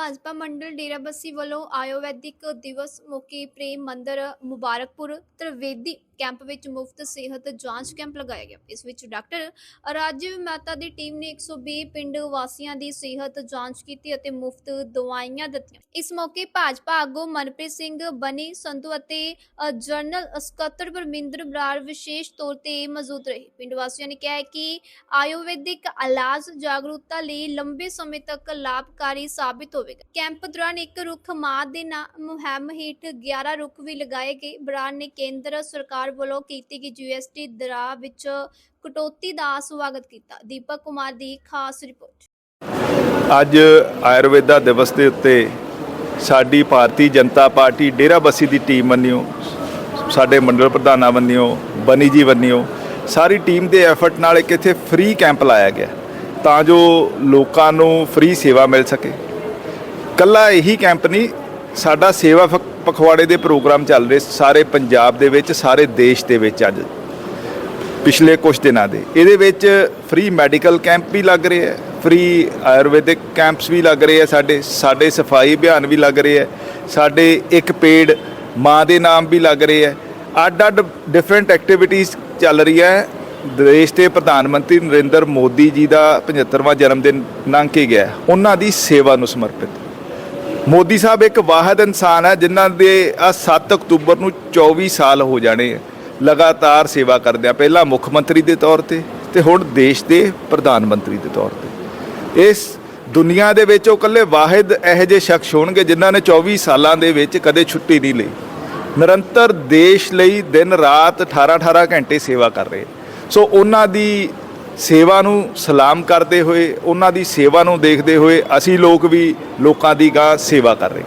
ਭਾਜਪਾ ਮੰਡਲ ਡੇਰਾਬੱਸੀ ਵੱਲੋਂ ਆਯੁਰਵੈਦਿਕ ਦਿਵਸ ਮੌਕੇ ਪ੍ਰੇਮ ਮੰਦਰ ਮੁਬਾਰਕਪੁਰ ਤ੍ਰਿਵੇਦੀ ਕੈਂਪ ਵਿੱਚ ਮੁਫਤ ਸਿਹਤ ਜਾਂਚ ਕੈਂਪ ਲਗਾਇਆ ਗਿਆ। ਇਸ ਵਿੱਚ ਡਾਕਟਰ ਰਾਜੀਵ ਮਹਿਤਾ ਦੀ ਟੀਮ ਨੇ 120 ਪਿੰਡ ਵਾਸੀਆਂ ਦੀ ਸਿਹਤ ਜਾਂਚ ਕੀਤੀ ਅਤੇ ਮੁਫਤ ਦਵਾਈਆਂ ਦਿੱਤੀਆਂ। ਇਸ ਮੌਕੇ ਭਾਜਪਾ ਆਗੂ ਮਨਪ੍ਰੀਤ ਸਿੰਘ ਬਨੀ ਸੰਧੂ ਅਤੇ ਅ, ਸਕੱਤਰ ਪਰਮਿੰਦਰ ਬਰਾੜ ਵਿਸ਼ੇਸ਼ ਤੌਰ ਤੇ ਮੌਜੂਦ ਰਹੇ। ਪਿੰਡ ਵਾਸੀਆਂ ਨੇ ਕਿਹਾ ਕਿ ਆਯੁਰਵੈਦਿਕ ਇਲਾਜ ਜਾਗਰੂਕਤਾ ਲਈ ਲੰਬੇ ਸਮੇਂ ਤੱਕ ਲਾਭਕਾਰੀ ਸਾਬਿਤ ਹੋਵੇਗਾ। ਕੈਂਪ ਦੌਰਾਨ ਇੱਕ ਰੁੱਖ ਮਾਂ ਦੇ ਨਾਂ ਮੁਹਿੰਮ ਹੇਠ 11 ਰੁੱਖ ਵੀ ਲਗਾਏ ਗਏ। ਬਰਾੜ ਨੇ ਕੇਂਦਰ ਸਰਕਾਰ ਵੱਲੋਂ ਕੀਤੀ ਗਈ ਜੀਐਸਟੀ ਦਰਾਂ ਵਿੱਚ ਕਟੌਤੀ ਦਾ ਸਵਾਗਤ ਕੀਤਾ। ਦੀਪਕ ਕੁਮਾਰ ਦੀ ਖਾਸ ਰਿਪੋਰਟ। ਅੱਜ ਆਯੁਰਵੇਦਾ ਦਿਵਸ ਦੇ ਉੱਤੇ ਸਾਡੀ ਭਾਰਤੀ ਜਨਤਾ ਪਾਰਟੀ ਡੇਰਾਬੱਸੀ ਦੀ ਟੀਮ ਵੱਲੋਂ, ਸਾਡੇ ਮੰਡਲ ਪ੍ਰਧਾਨਾਂ ਵੱਲੋਂ, ਬਨੀ ਜੀ ਵੱਲੋਂ ਸਾਰੀ ਟੀਮ ਦੇ ਐਫਰਟ ਨਾਲ ਇੱਕ ਇੱਥੇ ਫ੍ਰੀ ਕੈਂਪ ਲਾਇਆ ਗਿਆ ਤਾਂ ਜੋ ਲੋਕਾਂ ਨੂੰ ਫ੍ਰੀ ਸੇਵਾ ਮਿਲ ਸਕੇ। ਕੱਲਾ ਇਹੀ ਕੈਂਪ ਨਹੀਂ, ਸਾਡਾ ਸੇਵਾ ਫਕ- ਪਖਵਾੜੇ ਦੇ ਪ੍ਰੋਗਰਾਮ ਚੱਲ ਰਹੇ ਸਾਰੇ ਪੰਜਾਬ ਦੇ ਵਿੱਚ, ਸਾਰੇ ਦੇਸ਼ ਦੇ ਵਿੱਚ ਅੱਜ, ਪਿਛਲੇ ਕੁਝ ਦਿਨਾਂ ਦੇ। ਇਹਦੇ ਵਿੱਚ ਫ੍ਰੀ ਮੈਡੀਕਲ ਕੈਂਪ ਵੀ ਲੱਗ ਰਹੇ ਹੈ ਫ੍ਰੀ ਆਯੁਰਵੈਦਿਕ ਕੈਂਪਸ ਵੀ ਲੱਗ ਰਹੇ ਆ ਸਾਡੇ ਸਾਡੇ ਸਫ਼ਾਈ ਅਭਿਆਨ ਵੀ ਲੱਗ ਰਹੇ ਹੈ, ਸਾਡੇ ਇੱਕ ਪੇੜ ਮਾਂ ਦੇ ਨਾਮ ਵੀ ਲੱਗ ਰਹੇ ਹੈ। ਅੱਡ ਅੱਡ ਡਿਫਰੈਂਟ ਐਕਟੀਵਿਟੀਜ਼ ਚੱਲ ਰਹੀਆਂ ਹੈ। ਦੇਸ਼ ਦੇ ਪ੍ਰਧਾਨ ਮੰਤਰੀ ਨਰਿੰਦਰ ਮੋਦੀ ਜੀ ਦਾ 75ਵਾਂ ਜਨਮ ਦਿਨ ਲੰਘ ਕੇ ਗਿਆ ਉਹਨਾਂ ਦੀ ਸੇਵਾ ਨੂੰ ਸਮਰਪਿਤ। ਮੋਦੀ ਸਾਹਿਬ ਇੱਕ ਵਾਹਿਦ ਇਨਸਾਨ ਹੈ, ਜਿਨ੍ਹਾਂ ਦੇ ਆ 7 ਅਕਤੂਬਰ ਨੂੰ 24 ਸਾਲ ਹੋ ਜਾਣੇ ਲਗਾਤਾਰ ਸੇਵਾ ਕਰਦੇ ਕਰਦਿਆਂ ਪਹਿਲਾਂ ਮੁੱਖ ਮੰਤਰੀ ਦੇ ਤੌਰ ਤੇ ਤੇ ਹੁਣ ਦੇਸ਼ ਦੇ ਪ੍ਰਧਾਨ ਮੰਤਰੀ ਦੇ ਤੌਰ ਤੇ। ਇਸ ਦੁਨੀਆ ਦੇ ਵਿੱਚ ਉਹ ਇਕੱਲੇ ਵਾਹਿਦ ਇਹੋ ਜਿਹੇ ਸ਼ਖਸ ਹੋਣਗੇ ਜਿਨ੍ਹਾਂ ਨੇ 24 ਸਾਲਾਂ ਦੇ ਵਿੱਚ ਕਦੇ ਛੁੱਟੀ ਨਹੀਂ ਲਈ। ਨਿਰੰਤਰ ਦੇਸ਼ ਲਈ ਦਿਨ ਰਾਤ 18 18 ਘੰਟੇ ਸੇਵਾ ਕਰ ਰਹੇ। ਸੋ ਉਹਨਾਂ ਦੀ ਸੇਵਾ ਨੂੰ ਸਲਾਮ ਕਰਦੇ ਹੋਏ, ਉਹਨਾਂ ਦੀ ਸੇਵਾ ਨੂੰ ਦੇਖਦੇ ਹੋਏ ਅਸੀਂ ਲੋਕ ਵੀ ਲੋਕਾਂ ਦੀ ਗਾਂ ਸੇਵਾ ਕਰ ਰਹੇ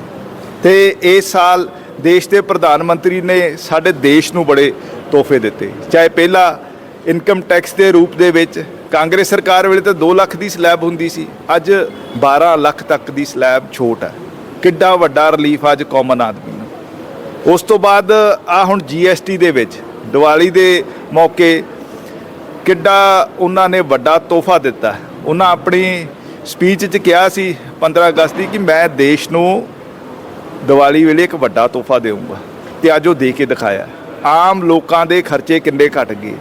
ਤੇ ਇਸ ਸਾਲ ਦੇਸ਼ ਦੇ ਪ੍ਰਧਾਨ ਮੰਤਰੀ ਨੇ ਸਾਡੇ ਦੇਸ਼ ਨੂੰ ਬੜੇ ਤੋਹਫੇ ਦਿੱਤੇ। ਚਾਹੇ ਪਹਿਲਾ ਇਨਕਮ ਟੈਕਸ ਦੇ ਰੂਪ ਦੇ ਵਿੱਚ ਕਾਂਗਰਸ ਸਰਕਾਰ ਵੇਲੇ ਤਾਂ 2 ਲੱਖ ਦੀ ਸਲੈਬ ਹੁੰਦੀ ਸੀ, ਅੱਜ 12 ਲੱਖ ਤੱਕ ਦੀ ਸਲੈਬ ਛੋਟ ਹੈ। ਕਿੱਡਾ ਵੱਡਾ ਰਿਲੀਫ ਅੱਜ ਕਾਮਨ ਆਦਮੀ ਨੂੰ। ਉਸ ਤੋਂ ਬਾਅਦ ਆ ਹੁਣ ਜੀਐਸਟੀ ਦੇ ਵਿੱਚ, ਦੀਵਾਲੀ ਦੇ ਮੌਕੇ ਕਿੱਡਾ ਉਹਨਾਂ ਨੇ ਵੱਡਾ ਤੋਹਫਾ ਦਿੱਤਾ। ਉਹਨਾਂ ਆਪਣੀ ਸਪੀਚ 'ਚ ਕਿਹਾ ਸੀ 15 ਅਗਸਤ ਦੀ ਕਿ ਮੈਂ ਦੇਸ਼ ਨੂੰ ਦੀਵਾਲੀ ਵੇਲੇ ਇੱਕ ਵੱਡਾ ਤੋਹਫਾ ਦੇਵਾਂਗਾ ਤੇ ਅੱਜ ਉਹ ਦੇ ਕੇ ਦਿਖਾਇਆ। ਆਮ ਲੋਕਾਂ ਦੇ ਖਰਚੇ ਕਿੰਨੇ ਘਟ ਗਏ।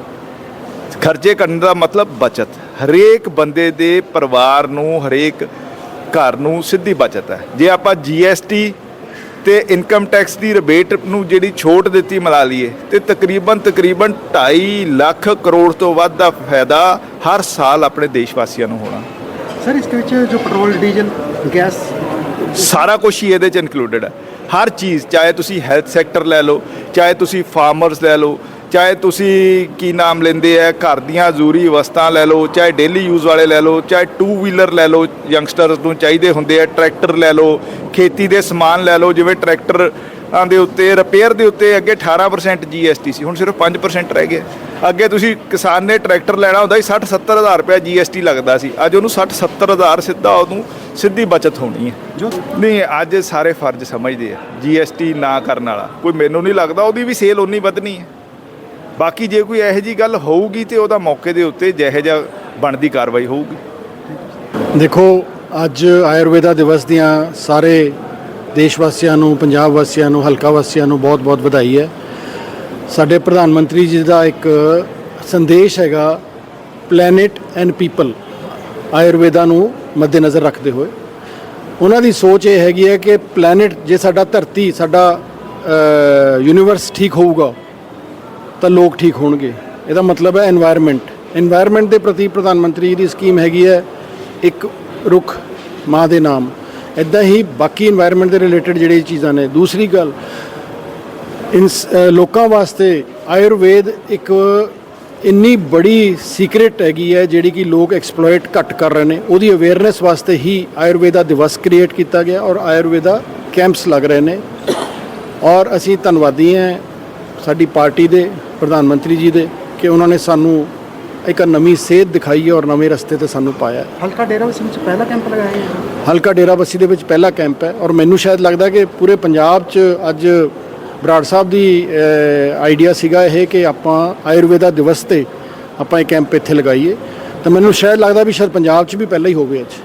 ਖਰਚੇ ਕਰਨ ਦਾ ਮਤਲਬ ਬਚਤ। ਹਰੇਕ ਬੰਦੇ ਦੇ ਪਰਿਵਾਰ ਨੂੰ, ਹਰੇਕ ਘਰ ਨੂੰ ਸਿੱਧੀ ਬਚਤ ਹੈ। ਜੇ ਆਪਾਂ ਜੀਐਸਟੀ ਤੇ ਇਨਕਮ ਟੈਕਸ ਦੀ ਰਿਬੇਟ ਨੂੰ ਜਿਹੜੀ ਛੋਟ ਦਿੱਤੀ ਮਿਲਾ ਲਈਏ ਤੇ ਤਕਰੀਬਨ ਤਕਰੀਬਨ 2.5 ਲੱਖ ਕਰੋੜ ਤੋਂ ਵੱਧ ਦਾ ਫਾਇਦਾ ਹਰ ਸਾਲ ਆਪਣੇ ਦੇਸ਼ ਵਾਸੀਆਂ ਨੂੰ ਹੋਣਾ। ਸਰ ਇਸ ਦੇ ਵਿੱਚ ਜੋ ਪੈਟਰੋਲ ਡੀਜ਼ਲ ਗੈਸ ਸਾਰਾ ਕੁਝ ਹੀ ਇਹਦੇ ਚ ਇਨਕਲੂਡਡ ਹੈ। ਹਰ ਚੀਜ਼ ਚਾਹੇ ਤੁਸੀਂ ਹੈਲਥ ਸੈਕਟਰ ਲੈ ਲਓ ਚਾਹੇ ਤੁਸੀਂ ਫਾਰਮਰਸ ਲੈ ਲਓ ਚਾਹੇ ਤੁਸੀਂ ਕੀ ਨਾਮ ਲੈਂਦੇ ਆ ਘਰ ਦੀਆਂ ਜ਼ਰੂਰੀ ਵਸਤਾਂ ਲੈ ਲਓ ਚਾਹੇ ਡੇਲੀ ਯੂਜ਼ ਵਾਲੇ ਲੈ ਲਓ ਚਾਹੇ ਟੂ ਵੀਲਰ ਲੈ ਲਓ ਯੰਗਸਟਰਸ ਨੂੰ ਚਾਹੀਦੇ ਹੁੰਦੇ ਆ ਟਰੈਕਟਰ ਲੈ ਲਓ ਖੇਤੀ ਦੇ ਸਮਾਨ ਲੈ ਲਓ ਜਿਵੇਂ ਟਰੈਕਟਰਾਂ ਦੇ ਉੱਤੇ ਰਿਪੇਅਰ ਦੇ ਉੱਤੇ ਅੱਗੇ 18% GST ਸੀ ਹੁਣ ਸਿਰਫ 5% ਰਹਿ ਗਿਆ ਅੱਗੇ ਤੁਸੀਂ ਕਿਸਾਨ ਨੇ ਟਰੈਕਟਰ ਲੈਣਾ ਹੁੰਦਾ ਸੀ 60 70 ਹਜ਼ਾਰ ਰੁਪਏ GST ਲੱਗਦਾ ਸੀ ਅੱਜ ਉਹਨੂੰ 60 70 ਹਜ਼ਾਰ ਸਿੱਧਾ ਉਹਨੂੰ ਸਿੱਧੀ ਬਚਤ ਹੋਣੀ ਹੈ। ਜੋ ਨਹੀਂ ਅੱਜ ਸਾਰੇ ਫਰਜ਼ ਸਮਝਦੇ ਆ ਜੀਐਸਟੀ ਨਾ ਕਰਨ ਵਾਲਾ ਕੋਈ ਮੈਨੂੰ ਨਹੀਂ ਲੱਗਦਾ ਉਹਦੀ ਵੀ ਸੇਲ ਉਨੀ ਵਧਣੀ ਹੈ। ਬਾਕੀ ਜੇ ਕੋਈ ਇਹੋ ਜੀ ਗੱਲ ਹੋਊਗੀ ਤੇ ਉਹਦਾ ਮੌਕੇ ਦੇ ਉੱਤੇ ਜਿਹੋ ਜਿਹਾ ਬਣਦੀ ਕਾਰਵਾਈ ਹੋਊਗੀ। ਦੇਖੋ, ਅੱਜ ਆਯੁਰਵੇਦਾ ਦਿਵਸ ਦੀਆਂ ਸਾਰੇ ਦੇਸ਼ ਵਾਸੀਆਂ ਨੂੰ ਪੰਜਾਬ ਵਾਸੀਆਂ ਨੂੰ ਹਲਕਾ ਵਾਸੀਆਂ ਨੂੰ ਬਹੁਤ-ਬਹੁਤ ਵਧਾਈ ਹੈ। ਸਾਡੇ ਪ੍ਰਧਾਨ ਮੰਤਰੀ ਜੀ ਦਾ ਇੱਕ ਸੰਦੇਸ਼ ਹੈਗਾ ਪਲੈਨਟ ਐਂਡ ਪੀਪਲ ਆਯੁਰਵੇਦਾ ਨੂੰ ਮੱਦੇਨਜ਼ਰ ਰੱਖਦੇ ਹੋਏ। ਉਹਨਾਂ ਦੀ ਸੋਚ ਇਹ ਹੈਗੀ ਹੈ ਕਿ ਪਲੈਨਟ ਜੇ ਸਾਡਾ ਧਰਤੀ, ਸਾਡਾ ਯੂਨੀਵਰਸ ਠੀਕ ਹੋਊਗਾ ਤਾਂ ਲੋਕ ਠੀਕ ਹੋਣਗੇ। ਇਹਦਾ ਮਤਲਬ ਹੈ এনवायरमेंट এনवायरमेंट ਦੇ ਪ੍ਰਤੀ ਪ੍ਰਧਾਨ ਮੰਤਰੀ ਦੀ ਸਕੀਮ ਹੈਗੀ ਹੈ ਇੱਕ ਰੁੱਖ, ਮਾਂ ਦੇ ਨਾਮ। ਇਦਾਂ ਹੀ ਬਾਕੀ এনवायरमेंट ਦੇ ਰਿਲੇਟਡ ਜਿਹੜੇ ਚੀਜ਼ਾਂ ਨੇ। ਦੂਸਰੀ ਗੱਲ ਲੋਕਾਂ ਵਾਸਤੇ ਆਯੁਰਵੇਦ ਇੱਕ ਇੰਨੀ ਬੜੀ ਸੀਕ੍ਰੀਟ ਹੈਗੀ ਹੈ ਜਿਹੜੀ ਕਿ ਲੋਕ ਐਕਸਪਲੋਇਟ ਘੱਟ ਕਰ ਰਹੇ ਨੇ। ਉਹਦੀ ਅਵੇਅਰਨੈਸ ਵਾਸਤੇ ਹੀ ਆਯੁਰਵੇਦਾ ਦਿਵਸ ਕ੍ਰੀਏਟ ਕੀਤਾ ਗਿਆ ਔਰ ਆਯੁਰਵੇਦਾ ਕੈਂਪਸ ਲੱਗ ਰਹੇ ਨੇ। ਔਰ ਅਸੀਂ ਧੰਨਵਾਦੀ ਹਾਂ ਸਾਡੀ ਪਾਰਟੀ ਦੇ ਪ੍ਰਧਾਨ ਮੰਤਰੀ ਜੀ ਦੇ ਕਿ ਉਹਨਾਂ ਨੇ ਸਾਨੂੰ ਇੱਕ ਨਵੀਂ ਸੇਧ ਦਿਖਾਈ ਹੈ ਔਰ ਨਵੇਂ ਰਸਤੇ ਤੇ ਸਾਨੂੰ ਪਾਇਆ ਹੈ। ਹਲਕਾ ਡੇਰਾਬੱਸੀ ਵਿੱਚ ਪਹਿਲਾ ਕੈਂਪ ਲਗਾਇਆ ਗਿਆ। ਹਲਕਾ ਡੇਰਾਬੱਸੀ ਦੇ ਵਿੱਚ ਪਹਿਲਾ ਕੈਂਪ ਹੈ ਔਰ ਮੈਨੂੰ ਸ਼ਾਇਦ ਲੱਗਦਾ ਕਿ ਪੂਰੇ ਪੰਜਾਬ 'ਚ ਅੱਜ ਬਰਾੜ ਸਾਹਿਬ ਦੀ ਆਈਡੀਆ ਸੀਗਾ ਇਹ ਕਿ ਆਪਾਂ ਆਯੁਰਵੇਦਾ ਦਿਵਸ ਤੇ ਆਪਾਂ ਇਹ ਕੈਂਪ ਇੱਥੇ ਲਗਾਈਏ। ਤਾਂ ਮੈਨੂੰ ਸ਼ਾਇਦ ਲੱਗਦਾ ਵੀ ਸ਼ਾਇਦ ਪੰਜਾਬ 'ਚ ਵੀ ਪਹਿਲਾਂ ਹੀ ਹੋਵੇ ਅੱਜ।